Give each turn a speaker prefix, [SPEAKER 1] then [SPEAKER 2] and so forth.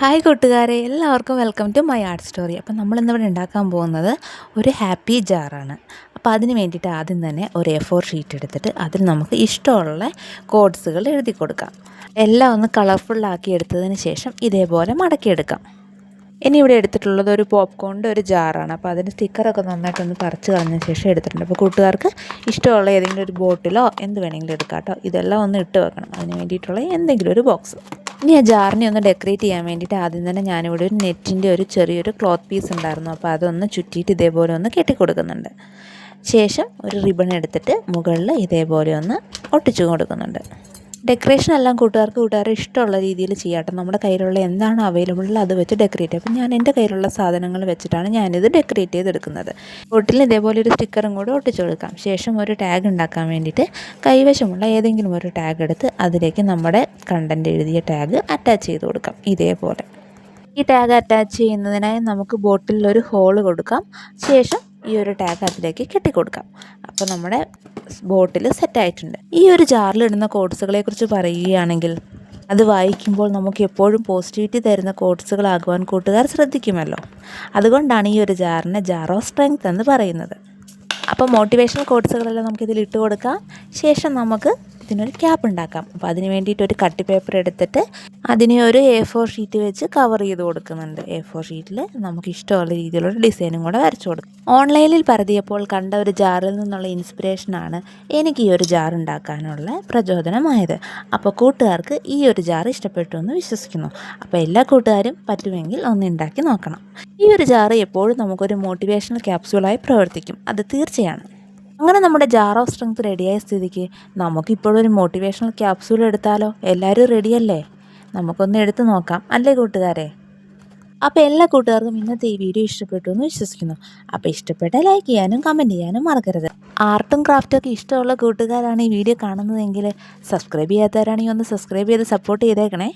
[SPEAKER 1] Hi കൂട്ടുകാരെ. എല്ലാവർക്കും welcome to my art story അപ്പം നമ്മളിന്നിവിടെ ഉണ്ടാക്കാൻ പോകുന്നത് ഒരു ഹാപ്പി ജാറാണ് അപ്പോൾ അതിന് വേണ്ടിയിട്ട് ആദ്യം തന്നെ ഒരു എ ഫോർ ഷീറ്റ് എടുത്തിട്ട് അതിൽ നമുക്ക് ഇഷ്ടമുള്ള കോഡ്സുകൾ എഴുതി കൊടുക്കാം. എല്ലാം ഒന്ന് കളർഫുള്ളാക്കി എടുത്തതിന് ശേഷം ഇതേപോലെ മടക്കിയെടുക്കാം. ഇനി ഇവിടെ എടുത്തിട്ടുള്ളത് ഒരു പോപ്കോണിന്റെ ഒരു ജാറാണ് അപ്പോൾ അതിന്റെ സ്റ്റിക്കറൊക്കെ നന്നായിട്ടൊന്ന് പറിച്ച് കളഞ്ഞ ശേഷം എടുത്തിട്ടുണ്ട്. അപ്പോൾ കൂട്ടുകാർക്ക് ഇഷ്ടമുള്ള ഏതെങ്കിലും ഒരു ബോട്ടിലോ എന്ത് വേണമെങ്കിലും എടുക്കാം കേട്ടോ. ഇതെല്ലാം ഒന്ന് ഇട്ട് വെക്കണം. അതിന് വേണ്ടിയിട്ടുള്ള എന്തെങ്കിലും ഒരു ബോക്സ് ഇനി ആ ജാറിനെ ഒന്ന് ഡെക്കറേറ്റ് ചെയ്യാൻ വേണ്ടിയിട്ട് ആദ്യം തന്നെ ഞാനിവിടെ ഒരു നെറ്റിന്റെ ഒരു ചെറിയൊരു ക്ലോത്ത് പീസ് ഉണ്ടായിരുന്നു. അപ്പോൾ അതൊന്ന് ചുറ്റിയിട്ട് ഇതേപോലെ ഒന്ന് കെട്ടിക്കൊടുക്കുന്നുണ്ട്. ശേഷം ഒരു റിബൺ എടുത്തിട്ട് മുകളിൽ ഇതേപോലെ ഒന്ന് ഒട്ടിച്ചു കൊടുക്കുന്നുണ്ട്. ഡെക്കറേഷൻ എല്ലാം കൂട്ടുകാർക്ക് കൂട്ടുകാരെ ഇഷ്ടമുള്ള രീതിയിൽ ചെയ്യാട്ടോ നമ്മുടെ കയ്യിലുള്ള എന്താണ് അവൈലബിൾ അത് വെച്ച് ഡെക്കറേറ്റ് അപ്പം ഞാൻ എന്റെ കയ്യിലുള്ള സാധനങ്ങൾ വെച്ചിട്ടാണ് ഞാനിത് ഡെക്കറേറ്റ് ചെയ്തെടുക്കുന്നത്. ബോട്ടിൽ ഇതേപോലെ ഒരു സ്റ്റിക്കറും കൂടെ ഒട്ടിച്ചു കൊടുക്കാം. ശേഷം ഒരു ടാഗ് ഉണ്ടാക്കാൻ വേണ്ടിയിട്ട് കൈവശമുള്ള ഏതെങ്കിലും ഒരു ടാഗ് എടുത്ത് അതിലേക്ക് നമ്മുടെ കണ്ടന്റ് എഴുതിയ ടാഗ് അറ്റാച്ച് ചെയ്ത് കൊടുക്കാം. ഇതേപോലെ. ഈ ടാഗ് അറ്റാച്ച് ചെയ്യുന്നതിനായി നമുക്ക് ബോട്ടിലൊരു ഹോൾ കൊടുക്കാം. ശേഷം ഈ ഒരു ടാഗ് അതിലേക്ക് കെട്ടിക്കൊടുക്കാം. അപ്പോൾ നമ്മുടെ ബോട്ടിൽ സെറ്റായിട്ടുണ്ട് ഈ ഒരു ജാറിലിടുന്ന കോഡ്സുകളെ കുറിച്ച് പറയുകയാണെങ്കിൽ അത് വായിക്കുമ്പോൾ നമുക്ക് എപ്പോഴും പോസിറ്റിവിറ്റി തരുന്ന കോഡ്സുകളാകുവാൻ കൂട്ടുകാർ ശ്രദ്ധിക്കുമല്ലോ. അതുകൊണ്ടാണ് ഈ ഒരു ജാറിനെ ജാർ ഓഫ് സ്ട്രെങ്ത് എന്ന് പറയുന്നത്. അപ്പോൾ മോട്ടിവേഷണൽ കോഡ്സുകളെല്ലാം നമുക്കിതിൽ ഇട്ട് കൊടുക്കാം ശേഷം നമുക്ക് ഇതിനൊരു ക്യാപ്പ് ഉണ്ടാക്കാം. അപ്പോൾ അതിന് വേണ്ടിയിട്ട് ഒരു കട്ടി പേപ്പർ എടുത്തിട്ട് അതിനെ ഒരു എ ഫോർ ഷീറ്റ് വെച്ച് കവർ ചെയ്ത് കൊടുക്കുന്നുണ്ട്. എ ഫോർ ഷീറ്റിൽ നമുക്ക് ഇഷ്ടമുള്ള രീതിയിലുള്ള ഡിസൈനും കൂടെ വരച്ചു കൊടുക്കും. ഓൺലൈനിൽ പരതിയപ്പോൾ കണ്ട ഒരു ജാറിൽ നിന്നുള്ള ഇൻസ്പിറേഷനാണ് എനിക്ക് ഈ ഒരു ജാർ ഉണ്ടാക്കാനുള്ള പ്രചോദനമായത്. അപ്പോൾ കൂട്ടുകാർക്ക് ഈ ഒരു ജാർ ഇഷ്ടപ്പെട്ടു എന്ന് വിശ്വസിക്കുന്നു. അപ്പോൾ എല്ലാ കൂട്ടുകാരും പറ്റുമെങ്കിൽ ഒന്ന് ഉണ്ടാക്കി നോക്കണം. ഈ ഒരു ജാർ എപ്പോഴും നമുക്കൊരു മോട്ടിവേഷണൽ ക്യാപ്സ്യൂളായി പ്രവർത്തിക്കും. അത് തീർച്ചയാണ്. അങ്ങനെ നമ്മുടെ ജാർ ഓഫ് സ്ട്രെങ്ത് റെഡിയായ സ്ഥിതിക്ക് നമുക്കിപ്പോഴൊരു മോട്ടിവേഷണൽ ക്യാപ്സ്യൂൾ എടുത്താലോ? എല്ലാവരും റെഡിയല്ലേ നമുക്കൊന്ന് എടുത്തു നോക്കാം അല്ലേ കൂട്ടുകാരെ? അപ്പോൾ എല്ലാ കൂട്ടുകാർക്കും ഇന്നത്തെ ഈ വീഡിയോ ഇഷ്ടപ്പെട്ടു എന്ന് വിശ്വസിക്കുന്നു. അപ്പോൾ ഇഷ്ടപ്പെട്ട ലൈക്ക് ചെയ്യാനും കമന്റ് ചെയ്യാനും മറക്കരുത്. ആർട്ടും ക്രാഫ്റ്റും ഒക്കെ ഇഷ്ടമുള്ള കൂട്ടുകാരാണ് ഈ വീഡിയോ കാണുന്നതെങ്കിൽ സബ്സ്ക്രൈബ് ചെയ്യാത്തവരാണെങ്കിൽ ഒന്ന് സബ്സ്ക്രൈബ് ചെയ്ത് സപ്പോർട്ട് ചെയ്തേക്കണേ.